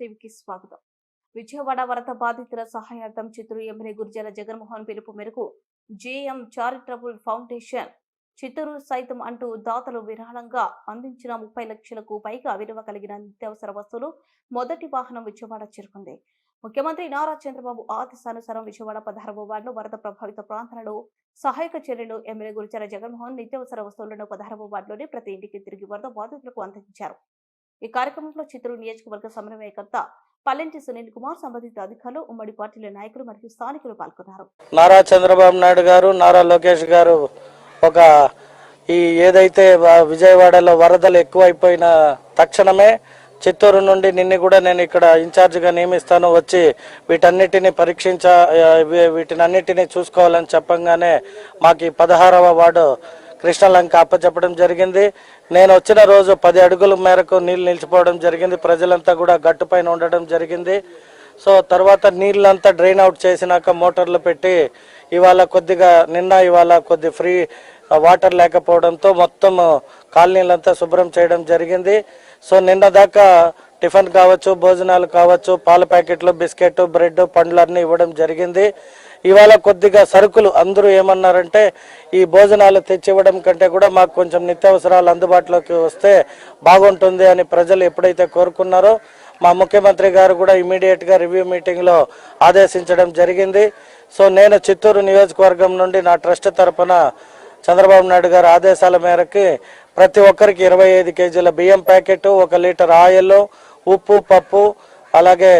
టీవీకి స్వాగతం. విజయవాడ వరద బాధితుల సహాయార్థం చిత్తూరు ఎమ్మెల్యే గుర్జాల జగన్మోహన్ పిలుపు మేరకు జేఎం చారిటబుల్ ఫౌండేషన్ చిత్తూరు సైతం అంటూ దాతలు విరాళంగా అందించిన ముప్పై లక్షలకు పైగా విలువ కలిగిన నిత్యావసర వస్తువులు మొదటి వాహనం విజయవాడ చేరుకుంది. ముఖ్యమంత్రి నారా చంద్రబాబు ఆదేశానుసారం విజయవాడ పదహారవ వార్డులో వరద ప్రభావిత ప్రాంతాలలో సహాయక చర్యలు ఎమ్మెల్యే గురిచార జగన్మోహన్ నిత్యావసర వస్తువులను పదహారవ వార్డులోని ప్రతి ఇంటికి తిరిగి వరద బాధితులకు అందించారు. ఈ కార్యక్రమంలో చిత్తూరు నియోజకవర్గ సమన్వయకర్త పల్లెంటి సునీల్ కుమార్ సంబంధిత అధికారులు ఉమ్మడి పార్టీల నాయకులు మరియు స్థానికులు పాల్గొన్నారు. నారా చంద్రబాబు నాయుడు గారు నారా లోకేష్ గారు ఒక ఈ ఏదైతే విజయవాడలో వరదలు ఎక్కువైపోయిన తక్షణమే చిత్తూరు నుండి నిన్ను కూడా నేను ఇక్కడ ఇన్ఛార్జిగా నియమిస్తాను. వచ్చి వీటన్నిటిని పరీక్షించ వీటిని వీ- వీటినన్నిటిని చూసుకోవాలని చెప్పంగానే మాకు ఈ పదహారవ వార్డు కృష్ణలంక అప్పచెప్పడం జరిగింది. నేను వచ్చిన రోజు పది అడుగుల మేరకు నీళ్ళు నిలిచిపోవడం జరిగింది. ప్రజలంతా కూడా గట్టుపైన ఉండడం జరిగింది. సో తర్వాత నీళ్ళంతా డ్రైన్ అవుట్ చేసినాక మోటార్లు పెట్టి ఇవాళ కొద్దిగా నిన్న ఇవాళ కొద్ది ఫ్రీ వాటర్ లేకపోవడంతో మొత్తం కాలనీలంతా శుభ్రం చేయడం జరిగింది. సో నిన్న దాకా టిఫిన్ కావచ్చు భోజనాలు కావచ్చు పాల ప్యాకెట్లు బిస్కెట్ బ్రెడ్ పండ్లు అన్నీ ఇవ్వడం జరిగింది. ఇవాళ కొద్దిగా సరుకులు అందరూ ఏమన్నారంటే ఈ భోజనాలు తెచ్చివ్వడం కంటే కూడా మాకు కొంచెం నిత్యావసరాలు అందుబాటులోకి వస్తే బాగుంటుంది అని ప్రజలు ఎప్పుడైతే కోరుకున్నారో మా ముఖ్యమంత్రి గారు కూడా ఇమీడియట్గా రివ్యూ మీటింగ్లో ఆదేశించడం జరిగింది. సో నేను చిత్తూరు నియోజకవర్గం నుండి నా ట్రస్ట్ తరపున చంద్రబాబు నాయుడు గారి ఆదేశాల మేరకు ప్రతి ఒక్కరికి ఇరవై ఐదు కేజీల బియ్యం ప్యాకెట్ ఒక లీటర్ ఆయిల్ ఉప్పు పప్పు అలాగే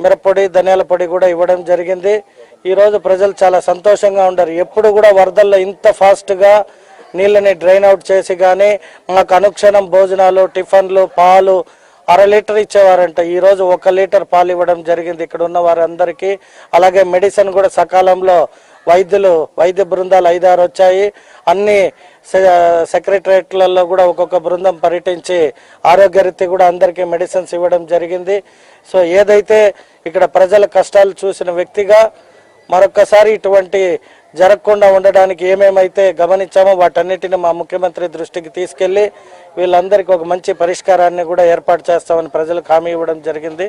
మిరప్పొడి ధనియాల పొడి కూడా ఇవ్వడం జరిగింది. ఈరోజు ప్రజలు చాలా సంతోషంగా ఉండరు. ఎప్పుడు కూడా వరదల్లో ఇంత ఫాస్ట్గా నీళ్ళని డ్రైన్ అవుట్ చేసి కానీ మాకు అనుక్షణం భోజనాలు టిఫిన్లు పాలు అర లీటర్ ఇచ్చేవారంట. ఈరోజు ఒక లీటర్ పాలు ఇవ్వడం జరిగింది ఇక్కడ ఉన్న వారందరికీ. అలాగే మెడిసిన్ కూడా సకాలంలో వైద్యులు వైద్య బృందాలు ఐదారు వచ్చాయి. అన్ని సె- సెక్రటరేట్లలో కూడా ఒక్కొక్క బృందం పర్యటించి ఆరోగ్యరీతి కూడా అందరికీ మెడిసిన్స్ ఇవ్వడం జరిగింది. సో ఏదైతే ఇక్కడ ప్రజల కష్టాలు చూసిన వ్యక్తిగా మరొక్కసారి ఇటువంటి జరగకుండా ఉండడానికి ఏమేమైతే గమనించామో వాటన్నిటిని మా ముఖ్యమంత్రి దృష్టికి తీసుకెళ్ళి వీళ్ళందరికీ ఒక మంచి పరిష్కారాన్ని కూడా ఏర్పాటు చేస్తామని ప్రజలకు హామీ ఇవ్వడం జరిగింది.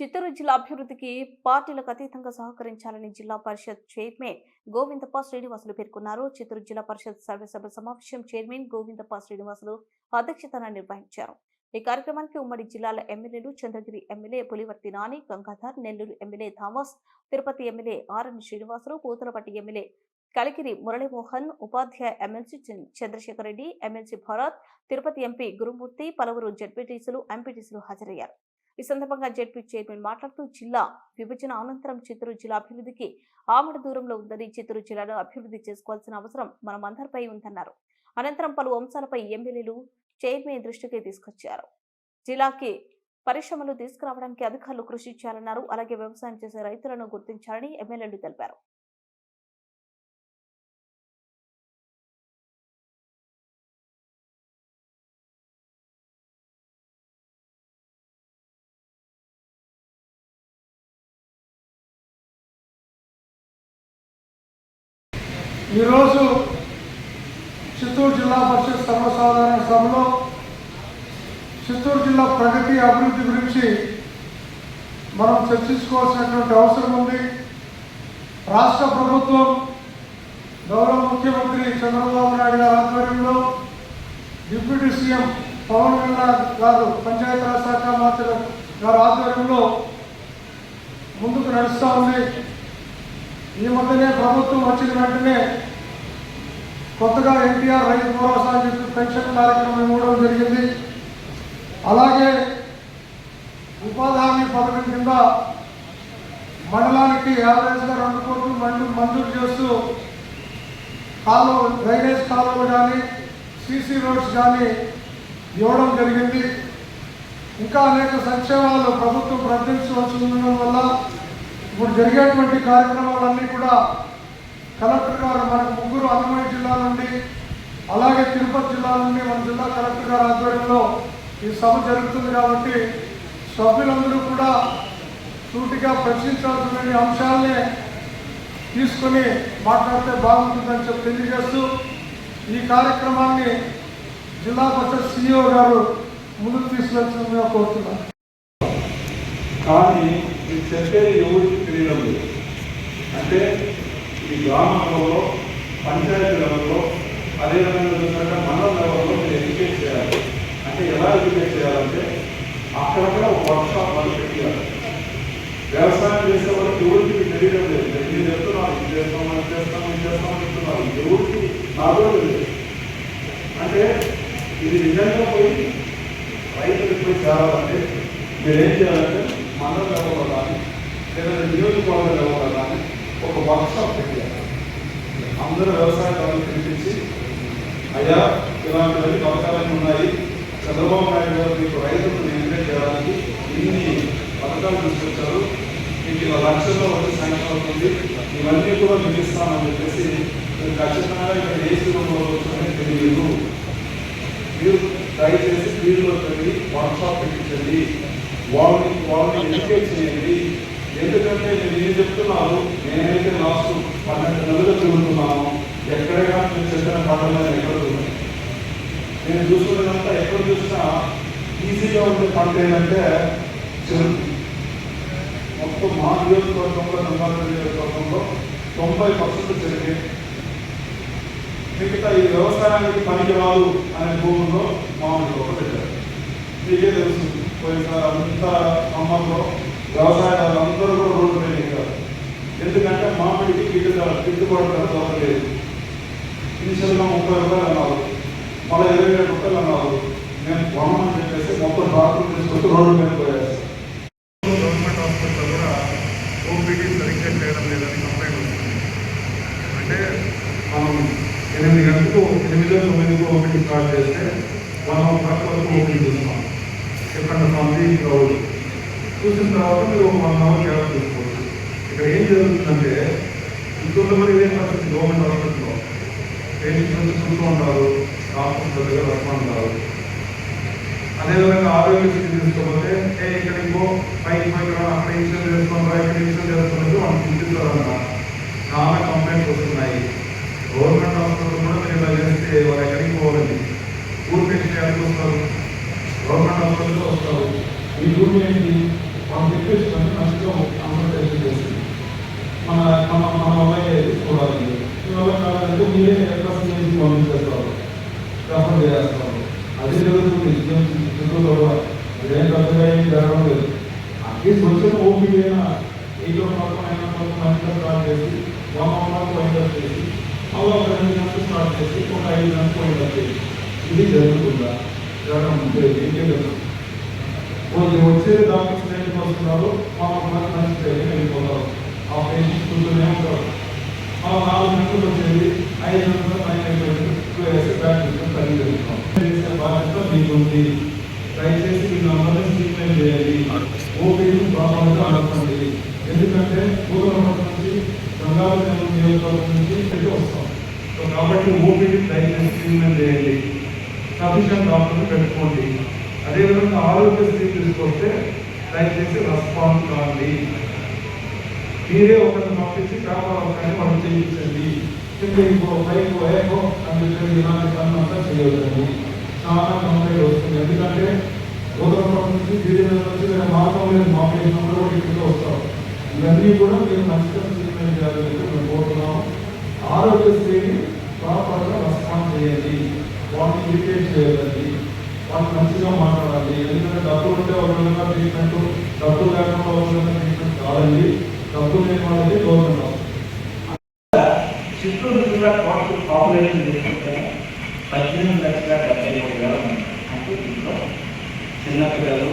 చిత్తూరు జిల్లా అభివృద్ధికి పార్టీలకు అతీతంగా సహకరించాలని జిల్లా పరిషత్ చైర్మన్ గోవిందప్ప శ్రీనివాసులు పేర్కొన్నారు. చిత్తూరు జిల్లా పరిషత్ సర్వసభ సమావేశం చైర్మన్ గోవిందప్ప శ్రీనివాసులు అధ్యక్షతన నిర్వహించారు. ఈ కార్యక్రమానికి ఉమ్మడి జిల్లాల ఎమ్మెల్యేలు Chandragiri MLA Pulivarthi Nani Gangadhar Nellore MLA Thomas Tirupati MLA RN Srinivasarao Puthalapattu MLA Kalikiri Muralimohan ఉపాధ్యాయ MLC Chandrasekhar Reddy MLC Bharath Tirupati MP Gurumurthy పలువురు జడ్పీటీసీలు ఎంపీటీసీలు హాజరయ్యారు. ఈ సందర్భంగా జెడ్పీ చైర్మన్ మాట్లాడుతూ జిల్లా విభజన అనంతరం చిత్తూరు జిల్లా అభివృద్ధికి ఆమడ దూరంలో ఉందని చిత్తూరు జిల్లాను అభివృద్ధి చేసుకోవాల్సిన అవసరం మనం అందరిపై ఉందన్నారు. అనంతరం పలు అంశాలపై ఎమ్మెల్యేలు చైర్మన్ దృష్టికి తీసుకొచ్చారు. జిల్లాకి పరిశ్రమలు తీసుకురావడానికి అధికారులు కృషి చేయాలన్నారు. అలాగే వ్యవసాయం చేసే రైతులను గుర్తించాలని ఎమ్మెల్యేలు తెలిపారు. ఈరోజు చిత్తూరు జిల్లా పరిషత్ సర్వసాధారణ సభలో చిత్తూరు జిల్లా ప్రగతి అభివృద్ధి గురించి మనం చర్చించుకోవాల్సినటువంటి అవసరం ఉంది. రాష్ట్ర ప్రభుత్వం గౌరవ ముఖ్యమంత్రి చంద్రబాబు నాయుడు గారి ఆధ్వర్యంలో డిప్యూటీ సీఎం పవన్ కళ్యాణ్ గారు పంచాయతీరాజ్ శాఖ మంత్రి గారి ఆధ్వర్యంలో ముందుకు నడుస్తూ ఉంది. ఈ మధ్యనే ప్రభుత్వం వచ్చిన వెంటనే కొత్తగా ఎన్టీఆర్ రైతు భరోసా చెప్పి పెన్షన్ కార్యక్రమం ఇవ్వడం జరిగింది. అలాగే ఉపాధి హామీ పథకం కింద మండలానికి యావరేజ్గా రెండు కోట్లు మంజూ మంజూరు చేస్తూ కాలువ డ్రైనేజ్ కాలువలు కానీ సీసీ రోడ్స్ కానీ ఇవ్వడం జరిగింది. ఇంకా అనేక సంక్షేమాలు ప్రభుత్వం ప్రకటించవలసి ఉండడం వల్ల ఇప్పుడు జరిగేటువంటి కార్యక్రమాలన్నీ కూడా కలెక్టర్ గారు మనకు ముగ్గురు అన్నమయ్య జిల్లా నుండి అలాగే తిరుపతి జిల్లా నుండి మన జిల్లా కలెక్టర్ గారి ఆధ్వర్యంలో ఈ సభ జరుగుతుంది కాబట్టి సభ్యులందరూ కూడా సూటిగా ప్రశ్నించాల్సిన అంశాలనే తీసుకొని మాట్లాడితే బాగుంటుందని చెప్పి తెలియజేస్తూ ఈ కార్యక్రమాన్ని జిల్లా పరిషత్ సిఇఓ గారు ముందుకు తీసుకెళ్తుందిగా కోరుతున్నాను. కానీ చెప్పేది ఎవరికి తెలియదు అంటే ఈ గ్రామ లెవెల్లో పంచాయతీ లెవెల్లో అదేవిధంగా చూసినట్టు మండల లెవెల్లో మీరు ఎడ్యుకేట్ చేయాలి. అంటే ఎలా ఎడ్యుకేట్ చేయాలంటే అక్కడక్కడ ఒక వర్క్షాప్ వాళ్ళు పెట్టాలి వ్యవసాయం చేసే వాళ్ళకి ఎవరికి తెలియడం లేదు. మీరు చెప్తున్నాను? ఇది చేస్తాం అది చేస్తాం ఇది చేస్తాం అని చెప్తున్నారు. ఎవరికి నాకు లేదు. అంటే ఇది నిజంగా పోయి రైతులకు పోయి చేరాలంటే మీరేం చేయాలంటే మండల లెవెల్లో కానీ లేదా నియోజకవర్గ లెవెల్లో కానీ ఒక వర్క్షాప్ పెట్టారు అందరూ వ్యవసాయ పనులు పిలిపించి అయ్యా ఇలాంటివన్నీ పథకాలన్నీ ఉన్నాయి. చంద్రబాబు నాయుడు గారు మీకు రైతులను ఎంకరేజ్ చేయడానికి ఇన్ని పథకాలు తీసుకొచ్చారు. మీకు ఇలా లక్షల్లో వచ్చి సాయంత్రం అవుతుంది ఇవన్నీ కూడా మీకు చెప్పేసి మీరు ఖచ్చితంగా ఇక్కడ ఏ శిరంలో వచ్చారని తెలియదు. మీరు దయచేసి ఫీల్డ్లో వెళ్ళి వర్క్షాప్ పెట్టించండి. వాళ్ళని వాళ్ళని ఎడ్యుకేట్ చేయండి. ఎందుకంటే నేను ఏం చెప్తున్నాను నేనైతే లాస్ట్ పన్నెండు నెలలు తిరుగుతున్నాను ఎక్కడైనా నేను చెప్పిన పంటలు ఎక్కడ నేను చూసుకునేదంతా ఎక్కడ చూసినా ఈజీగా ఉండే పంట ఏంటంటే చెరుకు మొత్తం మా నియోజకవర్గంలో నంబాల నియోజకవర్గంలో తొంభై పర్సెంట్ చెరుకే మిగతా ఈ వ్యవసాయానికి పనికిరాదు అనే భూముల్లో మామూలు ఒక మీకే తెలుసు పోయినసారి అంతా ఖమ్మంలో వ్యవసాయాలు అందరూ కూడా రోడ్డు మీద ఎక్కారు. ఎందుకంటే మామిడికి గిట్టుబాటు గిట్టుబాటు ధర దొరకలేదు ఇనిషియల్గా ముప్పై రూపాయలు అన్నారు. మళ్ళీ ఇరవై ఏడు రూపాయలు అన్నారు. మేము కొనమని చెప్పేసి మొత్తం డాక్టర్ తీసుకొచ్చి రోడ్డు మీద పోయారు గవర్నమెంట్ హాస్పిటల్ కూడా ఓపీడీ సరిగ్గా చేయడం లేదని కంప్లైంట్ వస్తుంది అంటే మనం ఎనిమిది గంటలకు ఎనిమిదో తొమ్మిదికి ఓపీడీ స్టార్ట్ చేస్తే వన్ ఓ క్లాక్ వరకు ఓపీడీ చూస్తాం ఎక్కడ మంది క్రౌడ్ చూసిన తర్వాత మీరు ఒక చూసుకోవచ్చు ఇక్కడ ఏం జరుగుతుందంటే ఇంకొంతమంది ఇదే పరిస్థితి గవర్నమెంట్ హాస్పిటల్లో పేషెంట్స్ చూస్తూ ఉంటారు డాక్టర్స్ దగ్గర రమ్మంటారు అదేవిధంగా ఆరోగ్యశ్రీ తీసుకోకపోతే ఏ ఇక్కడికి ఇంకో పైకి పైకి అక్కడ ఇన్సూరెన్స్ చేస్తున్నారా ఇక్కడ ఇన్సూరెన్స్ చేసుకుంటే వాళ్ళు చూపిస్తారన్న చాలా కంప్లైంట్స్ వస్తున్నాయి. గవర్నమెంట్ హాస్పిటల్ కూడా మీరు ఇలా చేస్తే వాళ్ళు ఎక్కడికి పోవాలండి? ఊరు పేషెంట్ ఎక్కడికి వస్తారు? గవర్నమెంట్ హాస్పిటల్లో వస్తారు. ఈ ఊరు ఏంటి? వాళ్ళు చెప్పేసి మంచిగా అమలు చేస్తుంది మన మన మన వల్ల చూడాలి మీ వల్ల కావాలంటే మీరే ఎక్కడ చేసి పంపించేస్తారు రెఫర్ చేస్తారు. అది జరుగుతుంది. చిత్తూరులో కూడా ఇదేం పెద్దగా ఏం జరగడం లేదు. అట్లీస్ట్ వచ్చిన ఓపీడీ అయినా ఎయిట్ ఓ క్లాక్ నైన్ మంచిగా స్టార్ట్ చేసి వన్ చేసి మళ్ళీ ఒక రెండు గంటలు స్టార్ట్ చేసి ఒక ఐదు గంటలు పాయింట్ చేసి ఇది జరుగుతుందా? జరగడం లేదు ఏం వచ్చే డాక్టర్స్ వస్తున్నారు. మా మనకు వెళ్ళిపోతారు. ఆ పేషెంట్స్ ఉంటారు నాలుగు గంటలు వచ్చేది. ఐదు గంటలకు పైన అయిపోయింది టూ బ్యాక్ పని చేస్తాం చేసే బాధ్యత మీకు ఉంది. దయచేసి మీరు అందరినీ ట్రీట్మెంట్ చేయాలి ఓపీడీ ప్రాపర్గా నడపండి ఎందుకంటే పూర్వపట్నం నుంచి గంగావతి నియోజకవర్గం నుంచి వస్తాం. సో కాబట్టి ఓపీడీ దయచేసి ట్రీట్మెంట్ చేయండి. సఫిషియంట్ డాక్టర్ని పెట్టుకోండి. అదేవిధంగా ఆరోగ్యశ్రీ తీసుకొస్తే దయచేసి రెస్పాన్స్ కావాలి మీరే ఒకరిని పంపించి కాపాడాలని మనం చేయించండి. ఇంకో బైక్ ఏకో అని చెప్పి ఇలాంటి పనులంతా చేయవద్దండి చాలా కంప్లైంట్ వస్తుంది. ఎందుకంటే ఉదయం నుంచి గిరిజన నుంచి వేరే మార్గం లేదు. మా ప్రయత్నంలో కూడా ఇక్కడికి వస్తాం. ఇవన్నీ కూడా మీరు నష్టం ట్రీట్మెంట్ చేయాలని మేము కోరుతున్నాం. ఆరోగ్యశ్రీని ప్రాపర్గా రెస్పాండ్ చేయండి. వాటిని ఇరిటేట్ చేయదండి వాళ్ళు మంచిగా మాట్లాడాలి. ఎందుకంటే డబ్బు ఉంటే ఒక విధంగా ట్రీట్మెంట్ డబ్బులు లేకుండా ఒక విధంగా ట్రీట్మెంట్ కాదండి. డబ్బు లేని వాళ్ళకి గవర్నమెంట్ చిత్తూరు జిల్లా టోటల్ పాపులేషన్ తీసుకుంటే పద్దెనిమిది లక్షల డెబ్బై మూడు వేల మంది అంటే దీంట్లో చిన్నపిల్లలు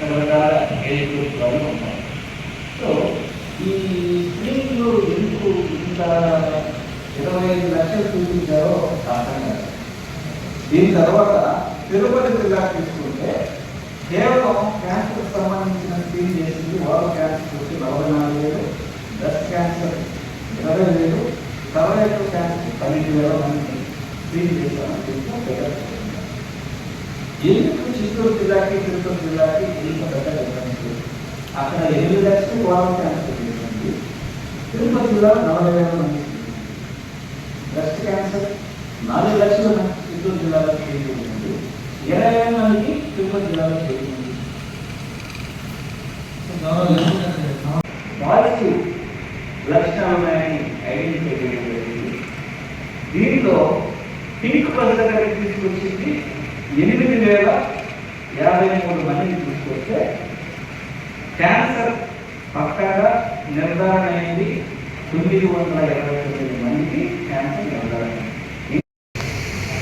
రకరకాల ఏజ్ గ్రూప్ వాళ్ళు ఉంటారు. సో ఈ స్త్రీలు ఎందుకు ఇంత ఇరవై ఐదు లక్షలు చూపించారో అర్థం దీని తర్వాత తిరుపతి జిల్లా తీసుకుంటే కేవలం క్యాన్సర్ సంబంధించిన స్క్రీన్ చేసింది వారు క్యాన్సర్ వచ్చి నలభై నాలుగు వేలు బ్రెస్ట్ క్యాన్సర్ ఇరవై వేలు సర్వైకల్ క్యాన్సర్ పన్నెండు వేల మంది స్క్రీన్ చేశామని చెప్పి ఎందుకు చిత్తూరు జిల్లాకి తిరుపతి జిల్లాకి ఇంత పెద్ద డిఫరెన్స్ అక్కడ ఎనిమిది లక్షలు వారం క్యాన్సర్ చేసింది. తిరుపతి జిల్లా నలభై వేల మంది. బ్రెస్ట్ క్యాన్సర్ నాలుగు లక్షల చిత్తూరు జిల్లాలో ఇరవై మందికి తిరుపతి జిల్లాలో చేయింది పాజిటివ్ లక్షణాలు ఉన్నాయని ఐడెంటిఫై చేయడం జరిగింది దీంట్లో పింక్ పథక తీసుకొచ్చింది. ఎనిమిది వేల యాభై మూడు మందిని తీసుకొస్తే క్యాన్సర్ పక్కగా నిర్ధారణ అయింది. తొమ్మిది వందల ఇరవై తొమ్మిది మందికి క్యాన్సర్ నిర్ధారణ అయింది.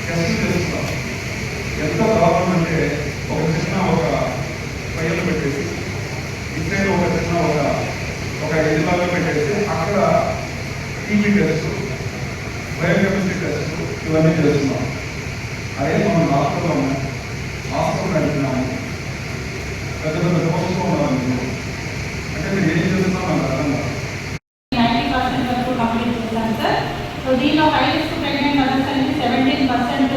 టెస్ట్ చేస్తున్నాం ఎంత దారుణం అంటే ఒక చిన్న ఒక పైన పెట్టేసి ఇద్దరు ఒక చిన్న ఒక ఒక ఇదిలాగా పెట్టేసి అక్కడ టీవీ టెస్ట్ బయోకెమిస్ట్రీ టెస్ట్ ఇవన్నీ చేస్తున్నాం అదే మనం హాస్పిటల్లో ఉన్నాం హాస్పిటల్ వెళ్తున్నాము పెద్ద పెద్ద పోస్టులో ఉన్నాం మీరు. అంటే మీరు ఏం చేస్తున్నాం నాకు అర్థం కాదు నైంటీ పర్సెంట్ వరకు కంప్లీట్ చేశాను సార్ సో దీనిలో హై రిస్క్ ప్రెగ్నెంట్ మదర్స్ అనేది సెవెంటీన్ పర్సెంట్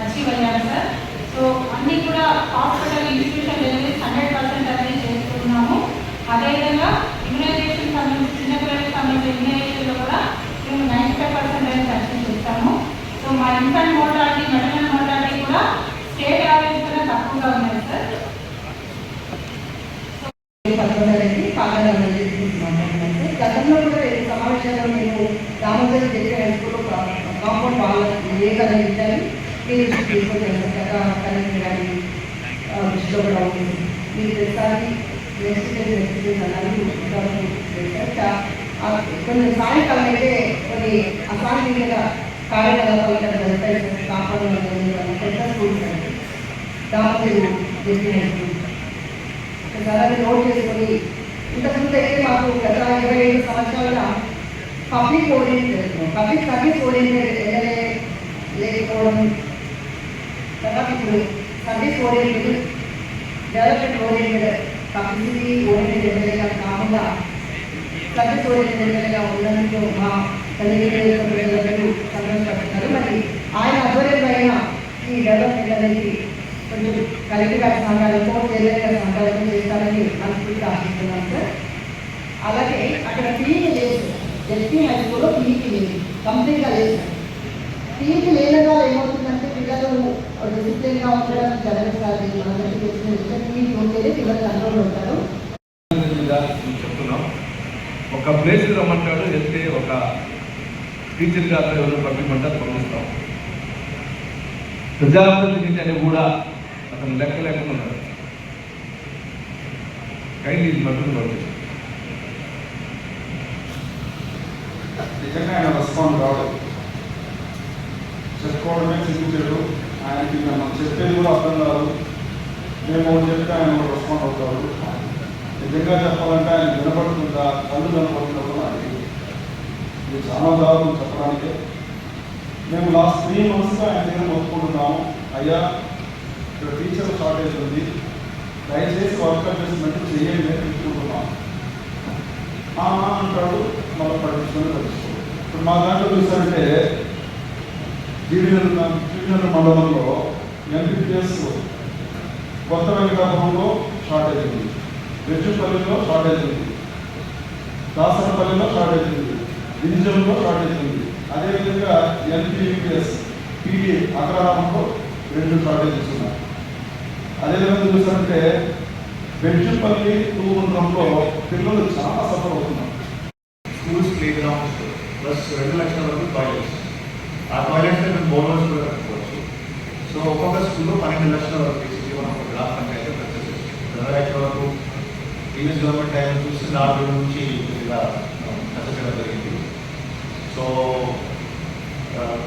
అచీవ్ అయ్యారు సార్ సో అన్నీ కూడా hospital institution level hundred percent అనేది చేస్తున్నాము అదేవిధంగా ఇమ్యునైజేషన్ సంబంధించి చిన్నపిల్లలకు సంబంధించిన ఇమ్యునైజేషన్లో కూడా మేము నైంటీ ఫైవ్ పర్సెంట్ అనేది అచీవ్ చేస్తాము so infant mortality maternal mortality కూడా స్టేట్ యావరేజ్ కన్నా తక్కువగా ఉన్నాయి సార్. గతంలో కూడా ఈ సమావేశాల్లో మేము దామోదర్ దగ్గర హైస్కూల్లో కాంపౌండ్ వాళ్ళ ఏ కదా ఇచ్చారు? మీరు తీసుకొచ్చారు కదా కలెక్టర్ దృష్టిలో కూడా ఉంటుంది మీరు ప్రతిసారి నెక్స్ట్ నెక్స్ట్ అన్నారు ఇంతవరకు కొన్ని సాయంకాలం అయితే కొన్ని అసాధ్యంగా కార్యకలాపాలు ఇక్కడ జరుగుతాయి కాంపౌండ్ పెద్ద స్కూల్స్ అండి దామోదరు దగ్గర హైస్కూల్ దాన్ని నోట్ చేసుకొని ఇంతకుముందు అయితే మాకు గత ఇరవై ఐదు సంవత్సరాలుగా పబ్లిక్ ఓరియంటెడ్ చేస్తున్నాం పబ్లిక్ సర్వీస్ ఓరియంటెడ్ ఎమ్మెల్యే లేకపోవడం తర్వాత ఇప్పుడు service oriented development oriented publicity oriented ఎమ్మెల్యేగా కాకుండా సర్వీస్ ఓరియంటెడ్ ఎమ్మెల్యేగా ఉన్నందుకు మా తల్లిదండ్రులు మరి ఆయన ఆధ్వర్యంలో ఈ డెవలప్మెంట్ అనేది కొంచెం కలెక్టర్ గారి సంఘాలతో ఎమ్మెల్యే గారి సంఘాలతో చేస్తారని మనస్ఫూర్తిగా ఆశిస్తున్నాం సార్ అలాగే అక్కడ ఫీజు లేదు ఎస్పీ హై స్కూల్లో లేదు కంప్లీట్గా లేదు సార్ ఫీజు లేనగా ఏమవుతుందంటే పిల్లలు డిసిప్లిన్గా ఉండడం జరగదు మనందరికీ తెలిసిన విషయం ఫీజు ఉంటేనే పిల్లలు కంట్రోల్ ఉంటారు చెప్తున్నాం ఒక ప్లేస్ రమ్మంటాడు వెళ్తే ఒక టీచర్ గారు ఎవరు పంపించమంటారు పంపిస్తాం. ప్రజాప్రతినిధి అని కూడా అతను లెక్క లేకుండా ఉన్నాడు. ఇది మద్దతు పంపిస్తాం నిజంగా ఆయన రెస్పాండ్ కావడం. చెప్పుకోవడమే చూపించాడు ఆయనకి మనం చెప్పేది కూడా అర్థం కాదు. మేము ఒకటి చెప్తే ఆయన రెస్పాండ్ అవుతారు నిజంగా చెప్పాలంటే ఆయన వినపడుతుందా? కళ్ళు కనపడుతుందా? ఇది చాలా దారుణం చెప్పడానికే. మేము లాస్ట్ త్రీ మంత్స్గా ఆయన దగ్గర మొత్తుకుంటున్నాము. అయ్యా ఇక్కడ టీచర్ షార్టేజ్ ఉంది. దయచేసి వర్క్ అడ్జస్ట్మెంట్ చేయండి అని చెప్పుకుంటున్నాం. అంటాడు. మళ్ళీ పట్టించుకొని పట్టించుకోడు ఇప్పుడు మా దాంట్లో చూసారంటే జీడినగర్ జీడినగర్ మండలంలో ఎంపీపీఎస్ కొత్త వెంకటాపురంలో షార్టేజ్ ఉంది. వెచ్చుపల్లిలో షార్టేజ్ ఉంది. దాసరపల్లిలో షార్టేజ్ ఉంది. డివిజన్లో షార్టేజ్ ఉంది అదేవిధంగా ఎన్పీపీఎస్ పీడీ అగ్రహారంలో రెండు షార్టేజెస్ ఉన్నాయి అదేవిధంగా చూసినట్టే బెడ్జంపల్లి తూగుండ్రంలో పిల్లలు చాలా సఫర్ అవుతున్నారు. స్కూల్స్ ప్లే గ్రౌండ్స్ ప్లస్ రెండు లక్షల వరకు టాయిలెట్స్ ఆ టాయిలెట్స్ మేము బోర్డర్స్ కూడా కట్టుకోవచ్చు. సో ఒక్కొక్క స్కూల్లో పన్నెండు లక్షల వరకు తీసుకుని మనం ఒక గ్రామ పంచాయతీ ఖర్చు చేస్తాం. దాదాపు వరకు ప్రీవియస్ గవర్నమెంట్ టైం చూసి నాలుగు నుంచి కొద్దిగా ఖర్చు చేయడం జరిగింది. So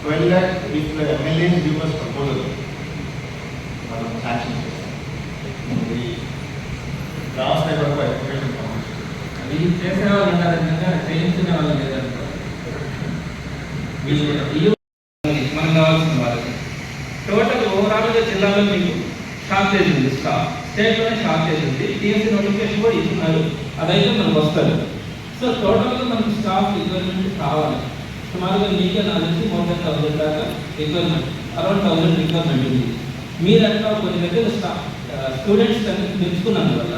twelve lakh with MLAs gives proposal మనం శాంక్షన్ చేస్తాం ఇది గ్రామ స్థాయి వరకు ఎడ్యుకేషన్ వీళ్ళు చేసే వాళ్ళు ఉన్నారు కనుక చేయించుకునే వాళ్ళు లేదంటారు వీళ్ళు ఈ మనకు కావాల్సిన వాళ్ళకి. టోటల్ ఓవరాల్గా జిల్లాలో మీకు షార్టేజ్ ఉంది స్టాఫ్ స్టేట్లోనే షార్టేజ్ ఉంది టీఎస్సీ నోటిఫికేషన్ కూడా ఇస్తున్నారు. అదైతే మనకు వస్తుంది. సో టోటల్గా మనకు స్టాఫ్ రిక్వైర్మెంట్ కావాలి. సుమారుగా మీకే నాకు తెలిసి మోర్ దెన్ థౌసండ్ దాకా రిక్వైర్మెంట్ అరౌండ్ థౌసండ్ రిక్వైర్మెంట్ ఉంది. మీరు అట్లా కొన్ని దగ్గర స్టూడెంట్స్ స్టూడెంట్స్ పెంచుకున్నందువల్ల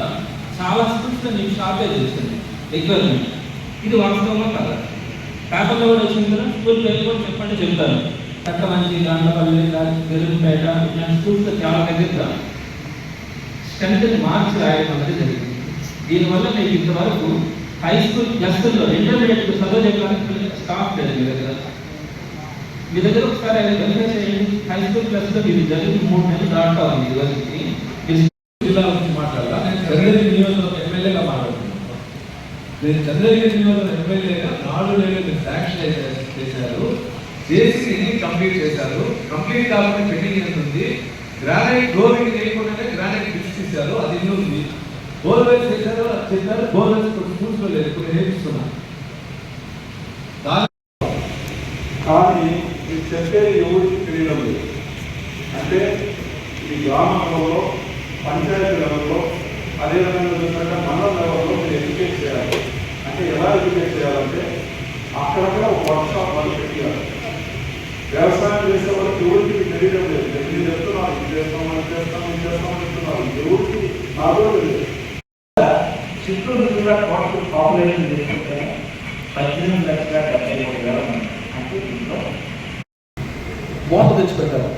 చాలా స్కూల్స్లో మీకు షాపే తెలుస్తుంది రిక్వైర్మెంట్ ఇది వాస్తవంగా కదా? పేపర్లో కూడా వచ్చింది కదా స్కూల్ పేరు కూడా చెప్పండి చెప్తాను. చక్కమంచి గాండ్లపల్లి గెలుగుపేట ఇట్లాంటి స్కూల్స్లో చాలా దగ్గర స్ట్రెంత్ మార్క్స్ రాయడం అనేది జరిగింది. దీనివల్ల మీకు ఇంతవరకు హై స్కూల్ ప్లస్లో ఇంటర్మీడియట్ చదువు చెప్పడానికి స్టాఫ్ లేదు మీ దగ్గర మీ దగ్గర ఒకసారి వెరిఫై చేయండి హై స్కూల్ ప్లస్లో ఇది జరిగి మూడు నెలలు దాటా ఉంది యూనివర్సిటీ జిల్లా నుంచి మాట్లాడాలా? నేను చంద్రగిరి నియోజకవర్గం ఎమ్మెల్యేగా మాట్లాడుతున్నాను. నేను చంద్రగిరి నియోజకవర్గం ఎమ్మెల్యేగా నాలుగు నెలలు శాంక్షన్ చేశారు. చేసి కంప్లీట్ చేశారు. కంప్లీట్ కాకుండా పెండింగ్ ఉంది గ్రానైట్ ఫ్లోరింగ్ చేయకుండానే గ్రానైట్ ఫిక్స్ చేశారు. అది ఇల్లు ఉంది బోర్వెల్స్ చేశారు చెప్పారు బోర్వెల్స్ ఇప్పుడు చూసుకోలేదు ఇప్పుడు నేర్పిస్తున్నా కానీ ఇది చెప్పేది ఎవరికి తెలియడం లేదు. అంటే ఈ గ్రామంలో పంచాయతీ లెవెల్లో అదేవిధంగా చూసినట్టు మండల లెవెల్లో మీరు ఎడ్యుకేట్ చేయాలి. అంటే ఎలా ఎడ్యుకేట్ చేయాలంటే అక్కడక్కడ ఒక వర్క్షాప్ వాళ్ళు పెట్టారు వ్యవసాయం చేసే వాళ్ళకి ఎవరికి తెలియడం లేదు. ఎన్ని చెప్తున్నారు ఇది చేస్తాం అది చేస్తాం ఇది చేస్తాం అని చెప్తున్నారు. ఎవరికి నాకు తెలియదు. చిత్తూరు జిల్లా టోటల్ పాపులేషన్ తీసుకుంటే పద్దెనిమిది లక్షల డెబ్బై మూడు వేల మంది అంటే దీంట్లో తెచ్చిపెట్టారు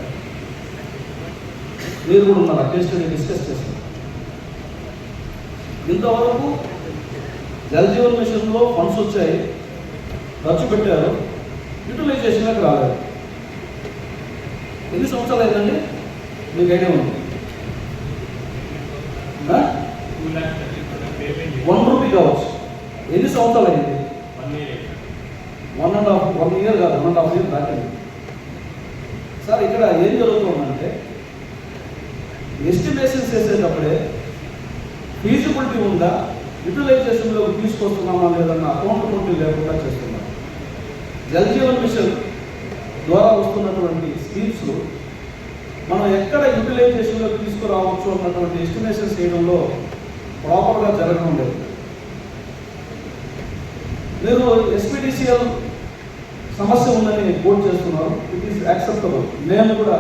మీరు కూడా ఉన్నారు? అకేషన్ డిస్కస్ చేశారు ఇంతవరకు జల్ జీవన్ మిషన్లో ఫండ్స్ వచ్చాయి. ఖర్చు పెట్టారు. యూటిలైజేషన్లోకి రాలేదు. ఎన్ని సంవత్సరాలు అయిందండి? మీకు ఐడియా ఉంది? వన్ రూపీ కావచ్చు ఎన్ని సంవత్సరాలు అయింది? One and half one year కాదు వన్ అండ్ హాఫ్ ఇయర్ దాటింది సార్ ఇక్కడ ఏం జరుగుతుందంటే ఎస్టిమేషన్స్ చేసేటప్పుడే ఫీజిబిలిటీ ఉందా? యూటిలైజేషన్లోకి తీసుకొస్తున్నామా లేదన్న అకౌంటబిలిటీ లేకుండా చేస్తున్నాం జల్ జీవన్ మిషన్ ద్వారా వస్తున్నటువంటి స్కీమ్స్లో మనం ఎక్కడ యూటిలైజేషన్లోకి తీసుకురావచ్చు అన్నటువంటి ఎస్టిమేషన్స్ చేయడంలో ప్రాపర్గా జరగడం లేదు. నేను ఎస్పీడీసీఎల్ సమస్య ఉందని కోట్ చేస్తున్నారు ఇట్ ఈస్ యాక్సెప్టబుల్ నేను కూడా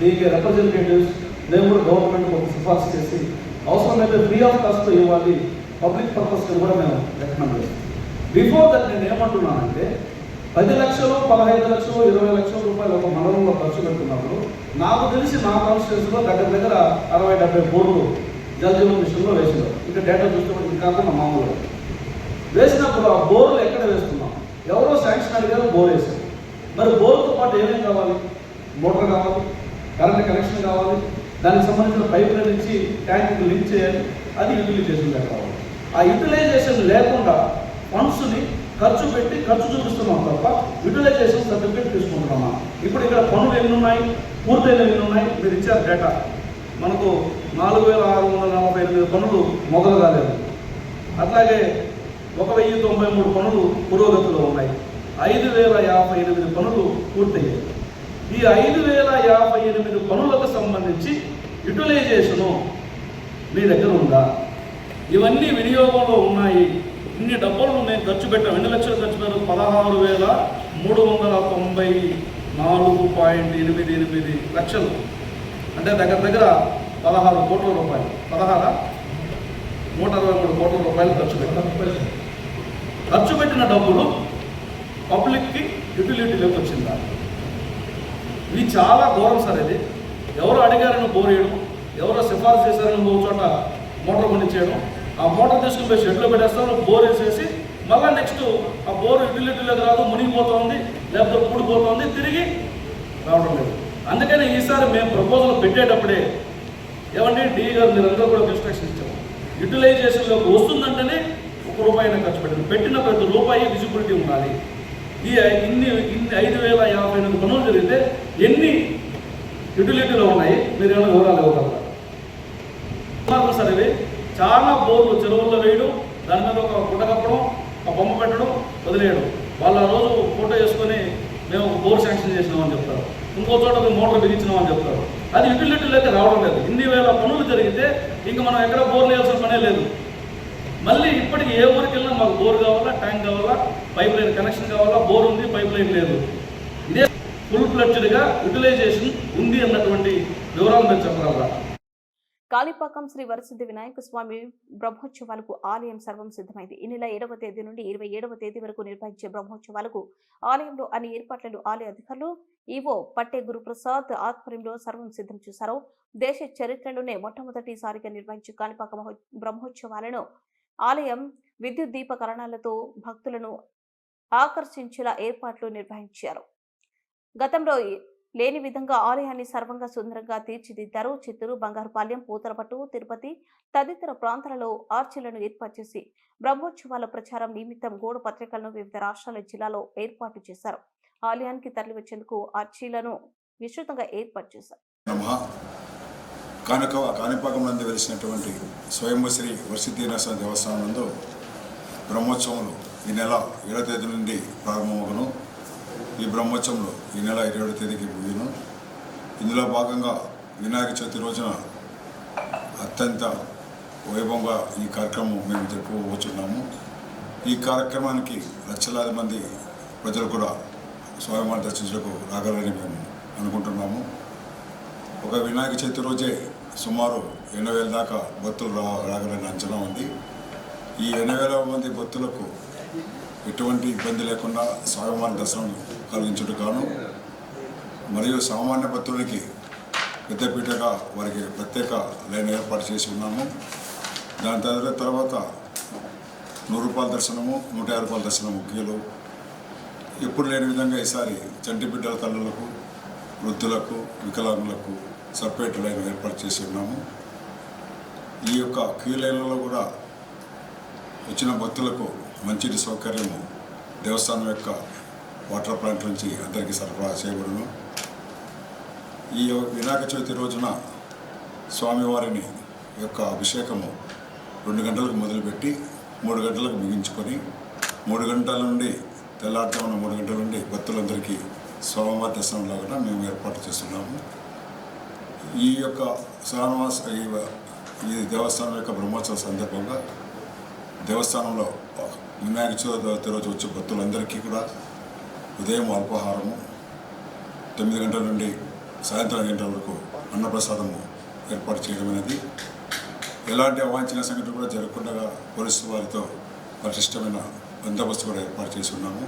దీనికి రిప్రజెంటేటివ్స్ నేను కూడా గవర్నమెంట్ ఒక సిఫార్సు చేసి అవసరమైతే ఫ్రీ ఆఫ్ కాస్ట్ ఇవ్వాలి. పబ్లిక్ పర్పస్ కూడా మేము రికమెండ్ చేస్తాం. బిఫోర్ దట్ నేను ఏమంటున్నానంటే పది లక్షలు పదహైదు లక్షలు ఇరవై లక్షల రూపాయలు ఒక మండలంలో ఖర్చు పెడుతున్నప్పుడు నాకు తెలిసి నా కాన్స్టిట్యూన్సీలో దగ్గర దగ్గర అరవై డెబ్బై కోట్లు జల్జీవన్ మిషన్లో వేసినారు ఇంకా డేటా చూస్తున్నప్పుడు ఇది కాకుండా మామూలు వేసినప్పుడు ఆ బోర్లు ఎక్కడ వేస్తున్నాం? ఎవరో శాంక్షన్ అడిగారు బోర్ వేశారు మరి బోర్తో పాటు ఏమేమి కావాలి? మోటార్ కావాలి కరెంట్ కనెక్షన్ కావాలి దానికి సంబంధించిన పైపుల నుంచి ట్యాంక్ లింక్ చేయాలి అది యూటిలైజేషన్ లెక్క కావాలి. ఆ యూటిలైజేషన్ లేకుండా ఫండ్స్ని ఖర్చు పెట్టి ఖర్చు చూపిస్తున్నాం తప్ప యూటిలైజేషన్ సర్టిఫికేట్ తీసుకుంటున్నామా ఇప్పుడు ఇక్కడ పనులు ఎన్ని ఉన్నాయి? పూర్తయిన ఎన్ని ఉన్నాయి? మీరు ఇచ్చారు డేటా మనకు నాలుగు వేల ఆరు వందల నలభై ఎనిమిది పనులు మొదలు కాలేదు. అట్లాగే ఒక వెయ్యి తొంభై మూడు పనులు పురోగతిలో ఉన్నాయి. ఐదు వేల యాభై ఎనిమిది పనులు పూర్తయ్యాయి. ఈ ఐదు వేల యాభై ఎనిమిది పనులకు సంబంధించి యూటిలైజేషను మీ దగ్గర ఉందా? ఇవన్నీ వినియోగంలో ఉన్నాయి. ఇన్ని డబ్బులు మేము ఖర్చు పెట్టాం. ఎన్ని లక్షలు ఖర్చు పెట్టాం? పదహారు వేల మూడు వందల తొంభై నాలుగు పాయింట్ ఎనిమిది ఎనిమిది లక్షలు. అంటే దగ్గర దగ్గర పదహారు కోట్ల రూపాయలు. పదహారా? నూట అరవై మూడు కోట్ల రూపాయలు ఖర్చు పెట్టిన ఖర్చు పెట్టిన డబ్బులు పబ్లిక్కి యూటిలిటీలోకి వచ్చిందా? ఇది చాలా ఘోరం సార్ ఇది. ఎవరు అడిగారని బోరేయడం ఎవరు ఎవరో సిఫార్సు చేశారని ఓ చోట మోటార్ కొనిచ్చేయడం ఆ మోటార్ తీసుకుని పోయి షెడ్లో పెట్టేస్తాం బోర్ వేసేసి మళ్ళీ నెక్స్ట్ ఆ బోర్ యూటిలిటీలోకి రాదు మునిగిపోతుంది లేకపోతే కూడిపోతుంది తిరిగి రావడం లేదు. అందుకని ఈసారి మేము ప్రపోజల్ పెట్టేటప్పుడే ఏమంటే డీ గారు మీరందరూ కూడా ఇన్స్ట్రక్షన్ ఇచ్చాము యూటిలైజేషన్లోకి వస్తుందంటేనే ఒక రూపాయి అయినా ఖర్చు పెట్టండి. పెట్టిన ప్రతి రూపాయి విజిబిలిటీ ఉండాలి. ఈ ఇన్ని ఇన్ని ఐదు వేల యాభై ఎనిమిది పనులు జరిగితే ఎన్ని యూటిలిటీలు ఉన్నాయి మీరు ఏమైనా వివరాలు ఇవ్వగలరా? ఉదాహరణ సార్ చాలా బోర్లు చెరువుల్లో వేయడం దాని మీద ఒక గుడ్డ కప్పడం ఒక బొమ్మ పెట్టడం వదిలేయడం. వాళ్ళు ఆ రోజు ఫోటో వేసుకొని మేము ఒక బోర్ శాంక్షన్ చేసినామని చెప్తారు. ఇంకో చోట మోటార్ బిగించినాం అని చెప్తారు. అది యూటిలిటీలోకి రావడం లేదు. ఇన్ని వేల పనులు జరిగితే ఇంక మనం ఎక్కడ బోర్ వేయాల్సిన పనే లేదు. మళ్ళీ ఇప్పటికి ఏ ఊరికి వెళ్ళినా మాకు బోర్ కావాలా ట్యాంక్ కావాలా పైప్ లైన్ కనెక్షన్ కావాలా బోర్ ఉంది పైప్ లైన్ లేదు. ఇదే ఫుల్ ఫ్లెడ్జ్డ్గా యూటిలైజేషన్ ఉంది అన్నటువంటి వివరాలు మీరు చెప్పగలరా? కాళీపాకం శ్రీ వరసిద్ధి వినాయక స్వామి బ్రహ్మోత్సవాలకు ఆలయం సర్వం సిద్ధమైంది. ఈ నెల ఏడవ తేదీ నుండి ఇరవై ఏడవ తేదీ వరకు నిర్వహించే బ్రహ్మోత్సవాలకు ఆలయంలో అన్ని ఏర్పాట్లను ఆలయ అధికారులు ఈవో పట్టే గురుప్రసాద్ ఆధ్వర్యంలో సర్వం సిద్ధం చేశారు. దేశ చరిత్రలోనే మొట్టమొదటిసారిగా నిర్వహించే కాళీపాక బ్రహ్మోత్సవాలను ఆలయం విద్యుత్ దీపకరణాలతో భక్తులను ఆకర్షించేలా ఏర్పాట్లు నిర్వహించారు. గతంలో లేని విధంగా ఆలయాన్ని సర్వంగా సుందరంగా తీర్చిదిద్దారు. చిత్తూరు బంగారుపాలెం పూతలపట్టు తిరుపతి తదితర ప్రాంతాలలో ఆర్చీలను ఏర్పాటు చేసి బ్రహ్మోత్సవాల ప్రచారం నిమిత్తం గోడ పత్రికలను వివిధ రాష్ట్రాల జిల్లాలో ఏర్పాటు చేశారు. ఆలయానికి తరలివచ్చేందుకు ఆర్చీలను విస్తృతంగా ఏర్పాటు చేశారు. కానుక కాణిపాకం నందు వెలిసినటువంటి స్వయంభూ శ్రీ దేవస్థానం నందు బ్రహ్మోత్సవంలో ఈ నెల ఏడో తేదీ నుండి ప్రారంభమవును ఈ బ్రహ్మోత్సవంలో ఈ నెల ఇరవై తేదీకి ముగిను ఇందులో భాగంగా వినాయక చవితి రోజున అత్యంత వైభవంగా ఈ కార్యక్రమం మేము జరుపుకోవచ్చున్నాము ఈ కార్యక్రమానికి లక్షలాది మంది ప్రజలు కూడా స్వామివారిని దర్శించడానికి రాగలరని మేము అనుకుంటున్నాము. ఒక వినాయక చవితి రోజే సుమారు ఎనభై వేల దాకా భక్తులు రా రాగలని అంచనా ఉంది. ఈ ఎనభై వేల మంది భక్తులకు ఎటువంటి ఇబ్బంది లేకుండా స్వామివారి దర్శనం కలిగించుట గాను మరియు సామాన్య భక్తులకి పెద్దపీటగా వారికి ప్రత్యేక లైన్ ఏర్పాటు చేసి ఉన్నాము. దాని తర్వాత తర్వాత నూరు రూపాయల దర్శనము నూట యాభై రూపాయల దర్శనము క్యూలు ఎప్పుడు లేని విధంగా ఈసారి చంటి బిడ్డల తల్లులకు వృద్ధులకు వికలాంగులకు సపరేట్ లైన్ ఏర్పాటు చేసి ఉన్నాము. ఈ యొక్క క్యూ లైన్లలో కూడా వచ్చిన భక్తులకు మంచిటి సౌకర్యము దేవస్థానం యొక్క వాటర్ ప్లాంట్ నుంచి అందరికీ సరఫరా చేయబడును. ఈ వినాయక చవితి రోజున స్వామివారిని యొక్క అభిషేకము రెండు గంటలకు మొదలుపెట్టి మూడు గంటలకు ముగించుకొని మూడు గంటల నుండి తెల్లారుజామున మూడు గంటల నుండి భక్తులందరికీ స్వామివారి దర్శనంలో కూడా మేము ఏర్పాటు చేస్తున్నాము. ఈ యొక్క శ్రావణమాస ఈ ఈ దేవస్థానం యొక్క బ్రహ్మోత్సవ సందర్భంగా దేవస్థానంలో వినాయక చవితి రోజు వచ్చే భక్తులందరికీ కూడా ఉదయం అల్పాహారము తొమ్మిది గంటల నుండి సాయంత్రం గంటల వరకు అన్నప్రసాదము ఏర్పాటు చేయడం అనేది. ఎలాంటి అవాంఛనీయ సంఘటన కూడా జరగకుండా పోలీసు వారితో పరిశిష్టమైన బందోబస్తు కూడా ఏర్పాటు చేసి ఉన్నాము.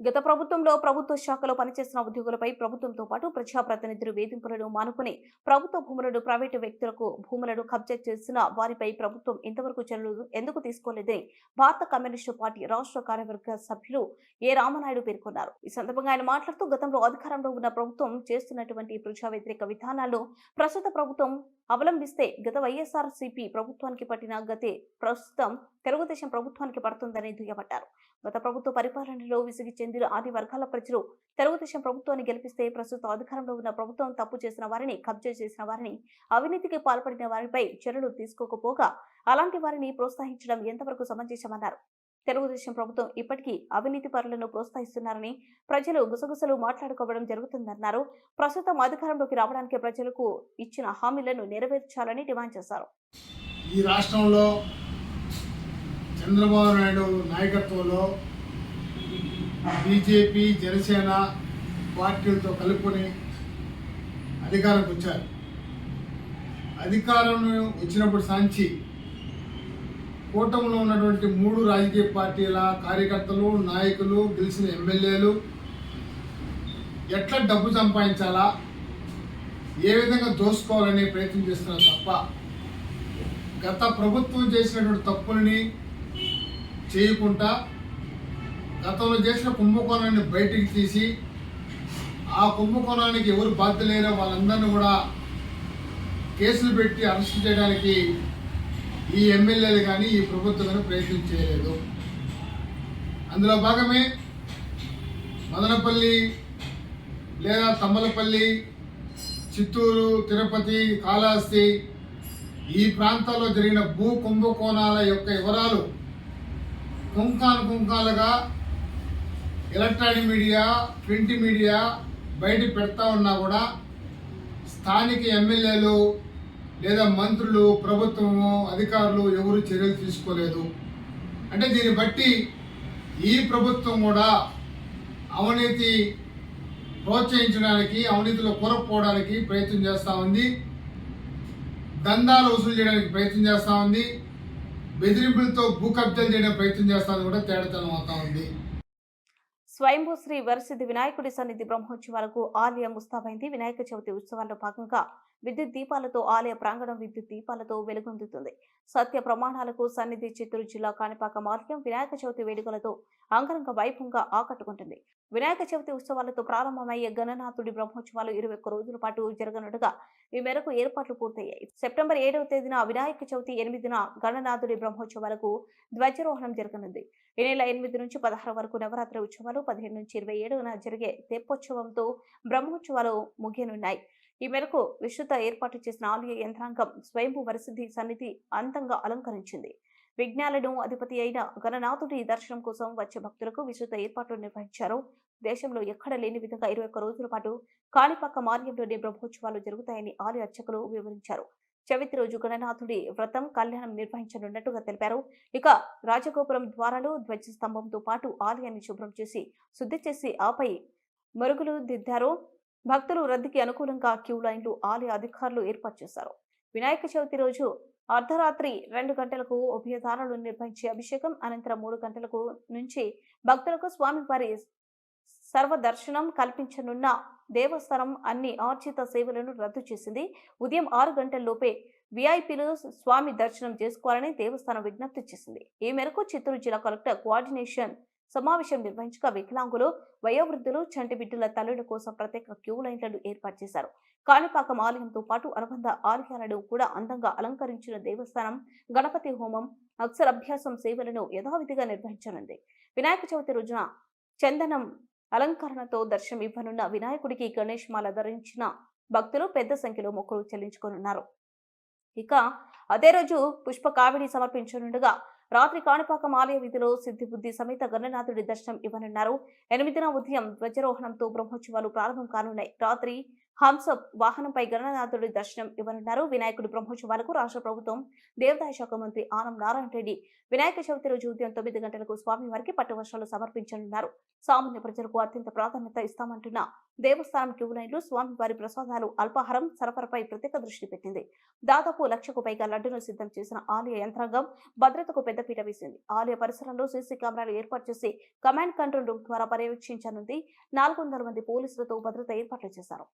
గత ప్రభుత్వంలో ప్రభుత్వ శాఖలో పనిచేస్తున్న ఉద్యోగులపై ప్రభుత్వంతో పాటు ప్రజాప్రతినిధులు వేధింపులను మానుకుని ప్రభుత్వ భూములను ప్రైవేటు వ్యక్తులకు భూములను కబ్జా చేసిన వారిపై ప్రభుత్వం ఇంతవరకు చర్యలు ఎందుకు తీసుకోలేదని భారత కమ్యూనిస్టు పార్టీ రాష్ట్ర కార్యవర్గ సభ్యులు ఏ రామనాయుడు పేర్కొన్నారు. ఈ సందర్భంగా ఆయన మాట్లాడుతూ గతంలో అధికారంలో ఉన్న ప్రభుత్వం చేస్తున్నటువంటి ప్రజా వ్యతిరేక విధానాలు ప్రస్తుత ప్రభుత్వం అవలంబిస్తే గత వైఎస్ఆర్ సిపి ప్రభుత్వానికి పట్టిన గతే ప్రస్తుతం తెలుగుదేశం ప్రభుత్వానికి పడుతుందని దుయ్యబట్టారు. గత ప్రభుత్వ పరిపాలనలో విసిగి చెందిన ఆది వర్గాల ప్రజలు తెలుగుదేశం ప్రభుత్వాన్ని గెలిపిస్తే ప్రస్తుత అధికారంలో ఉన్న ప్రభుత్వం తప్పు చేసిన వారిని కబ్జా చేసిన వారిని అవినీతికి పాల్పడిన వారిపై చర్యలు తీసుకోకపోగా అలాంటి వారిని ప్రోత్సహించడం ఎంతవరకు సమంజసమన్నారు? తెలుగుదేశం ప్రభుత్వం ఇప్పటికీ అవినీతి పరులను ప్రోత్సహిస్తున్నారని ప్రజలు గుసగుసలు మాట్లాడుకోవడం జరుగుతుందన్నారు. ప్రస్తుతం అధికారంలోకి రావడానికి ప్రజలకు ఇచ్చిన హామీలను నెరవేర్చాలని డిమాండ్ చేశారు. ఈ రాష్ట్రంలో చంద్రబాబు నాయుడు నాయకత్వంలో బీజేపీ జనసేన పార్టీలతో కలుపుకొని అధికారంకి వచ్చారు. అధికారం వచ్చినప్పుడు సాంచి కూటమిలో ఉన్నటువంటి మూడు రాజకీయ పార్టీల కార్యకర్తలు నాయకులు గెలిచిన ఎమ్మెల్యేలు ఎట్లా డబ్బు సంపాదించాలా ఏ విధంగా దోసుకోవాలనే ప్రయత్నం చేస్తున్నారు తప్ప గత ప్రభుత్వం చేసినటువంటి తప్పులని చేయకుండా గతంలో చేసిన కుంభకోణాన్ని బయటికి తీసి ఆ కుంభకోణానికి ఎవరు బాధ్యులైనా వాళ్ళందరినీ కూడా కేసులు పెట్టి అరెస్ట్ చేయడానికి ఈ ఎమ్మెల్యేలు కానీ ఈ ప్రభుత్వం కానీ ప్రయత్నం చేయలేదు. అందులో భాగమే మదనపల్లి లేదా తమ్మలపల్లి చిత్తూరు తిరుపతి కాళహస్తి ఈ ప్రాంతాల్లో జరిగిన భూ కుంభకోణాల యొక్క వివరాలు కుంకాలు కుంకాలుగా ఎలక్ట్రానిక్ మీడియా ప్రింట్ మీడియా బయట పెడతా ఉన్నా కూడా స్థానిక ఎమ్మెల్యేలు లేదా మంత్రులు ప్రభుత్వము అధికారులు ఎవరు చర్యలు తీసుకోలేదు. అంటే దీన్ని బట్టి ఈ ప్రభుత్వం కూడా అవినీతి ప్రోత్సహించడానికి అవినీతిలో కూరకపోవడానికి ప్రయత్నం చేస్తూ ఉంది. దందాలు వసూలు చేయడానికి ప్రయత్నం చేస్తూ ఉంది. బెదిరింపులతో భూ కబ్జాలు ప్రయత్నం చేస్తాను కూడా తేడాతనం అవుతా ఉంది. స్వయంభూ శ్రీ వరసిద్ధి వినాయకుడి సన్నిధి బ్రహ్మోత్సవాలకు ఆలయం ముస్తాబైంది. వినాయక చవితి ఉత్సవాల్లో భాగంగా విద్యుత్ దీపాలతో ఆలయ ప్రాంగణం విద్యుత్ దీపాలతో వెలుగొందుతుంది. సత్య ప్రమాణాలకు సన్నిధి చిత్తూరు జిల్లా కాణిపాక మార్గం వినాయక చవితి వేడుకలతో అంగరంగ వైభవంగా ఆకట్టుకుంటుంది. వినాయక చవితి ఉత్సవాలతో ప్రారంభమయ్యే గణనాథుడి బ్రహ్మోత్సవాలు ఇరవై ఒక్క రోజుల పాటు జరగనుండగా ఈ మేరకు ఏర్పాట్లు పూర్తయ్యాయి. సెప్టెంబర్ ఏడవ తేదీన వినాయక చవితి ఎనిమిదిన గణనాథుడి బ్రహ్మోత్సవాలకు ధ్వజారోహణం జరగనుంది. ఈ నెల ఎనిమిది నుంచి పదహారు వరకు నవరాత్రి ఉత్సవాలు పదిహేను నుంచి ఇరవై ఏడున జరిగే తెప్పోత్సవంతో బ్రహ్మోత్సవాలు ముగియనున్నాయి. ఈ మేరకు విస్తృత ఏర్పాటు చేసిన ఆలయ యంత్రాంగం స్వయంభూ వరసిద్ధి సన్నిధి అంతంగా అలంకరించింది. విజ్ఞాలను అధిపతి అయిన గణనాథుడి దర్శనం కోసం వచ్చే భక్తులకు విస్తృత ఏర్పాట్లు నిర్వహించారు. దేశంలో ఎక్కడ లేని విధంగా ఇరవై ఒక్క రోజుల పాటు కాళీపక్క మార్గంలోని బ్రహ్మోత్సవాలు జరుగుతాయని ఆలయ అర్చకులు వివరించారు. చవితి రోజు గణనాథుడి వ్రతం కళ్యాణం నిర్వహించనున్నట్టుగా తెలిపారు. ఇక రాజగోపురం ద్వారాలు ధ్వజ స్తంభంతో పాటు ఆలయాన్ని శుభ్రం చేసి శుద్ధి చేసి ఆపై మరుగులు దిద్దారు. భక్తులు రద్దీకి అనుకూలంగా క్యూ లైన్లు ఆలయ అధికారులు ఏర్పాటు చేశారు. వినాయక చవితి రోజు అర్ధరాత్రి రెండు గంటలకు ఉభయదారులు నిర్వహించే అభిషేకం అనంతరం మూడు గంటలకు నుంచి భక్తులకు స్వామివారి సర్వ దర్శనం కల్పించనున్న దేవస్థానం అన్ని ఆర్జిత సేవలను రద్దు చేసింది. ఉదయం ఆరు గంటల్లోపే విఐపీలు స్వామి దర్శనం చేసుకోవాలని దేవస్థానం విజ్ఞప్తి చేసింది. ఈ మేరకు చిత్తూరు జిల్లా కలెక్టర్ కోఆర్డినేషన్ సమావేశం నిర్వహించగా వికలాంగులు వయోవృద్ధులు చంటి బిడ్డల తల్లుల కోసం ప్రత్యేక క్యూ లైన్లను ఏర్పాటు చేశారు. కాణిపాకం ఆలయంతో పాటు అనుబంధ ఆలయాలను కూడా అందంగా అలంకరించిన దేవస్థానం గణపతి హోమం అక్షరాభ్యాసం సేవలను యథావిధిగా నిర్వహించనుంది. వినాయక చవితి రోజున చందనం అలంకరణతో దర్శనం ఇవ్వనున్న వినాయకుడికి గణేష్ మాల ధరించిన భక్తులు పెద్ద సంఖ్యలో మొక్కలు చెల్లించుకోనున్నారు. ఇక అదే రోజు పుష్ప కావిడి సమర్పించనుండగా రాత్రి కాణిపాకం ఆలయ వీధిలో సిద్ధిబుద్ధి సమేత గణనాథుడి దర్శనం ఇవ్వనున్నారు. ఎనిమిదిన ఉదయం ధ్వజారోహణంతో బ్రహ్మోత్సవాలు ప్రారంభం కానున్నాయి. రాత్రి హంసప్ వాహనంపై గణనాథుడి దర్శనం ఇవ్వనున్నారు. వినాయకుడి బ్రహ్మోత్సవాలకు రాష్ట్ర ప్రభుత్వం దేవాదాయ శాఖ మంత్రి ఆనం నారాయణ రెడ్డి వినాయక చవితి రోజు ఉదయం తొమ్మిది గంటలకు స్వామివారికి పట్టు వర్షాలు సమర్పించనున్నారు. సామాన్య ప్రజలకు అత్యంత ప్రాధాన్యత ఇస్తామంటున్న దేవస్థానం క్యూ లైన్లు స్వామివారి ప్రసాదాలు అల్పాహారం సరఫరాపై ప్రత్యేక దృష్టి పెట్టింది. దాదాపు లక్షకు పైగా లడ్డును సిద్ధం చేసిన ఆలయ యంత్రాంగం భద్రతకు పెద్దపీట వేసింది. ఆలయ పరిసరాల్లో సీసీ కెమెరాలు ఏర్పాటు చేసి కమాండ్ కంట్రోల్ రూమ్ ద్వారా పర్యవేక్షించనుంది. నాలుగు వందల మంది పోలీసులతో భద్రత ఏర్పాట్లు చేశారు.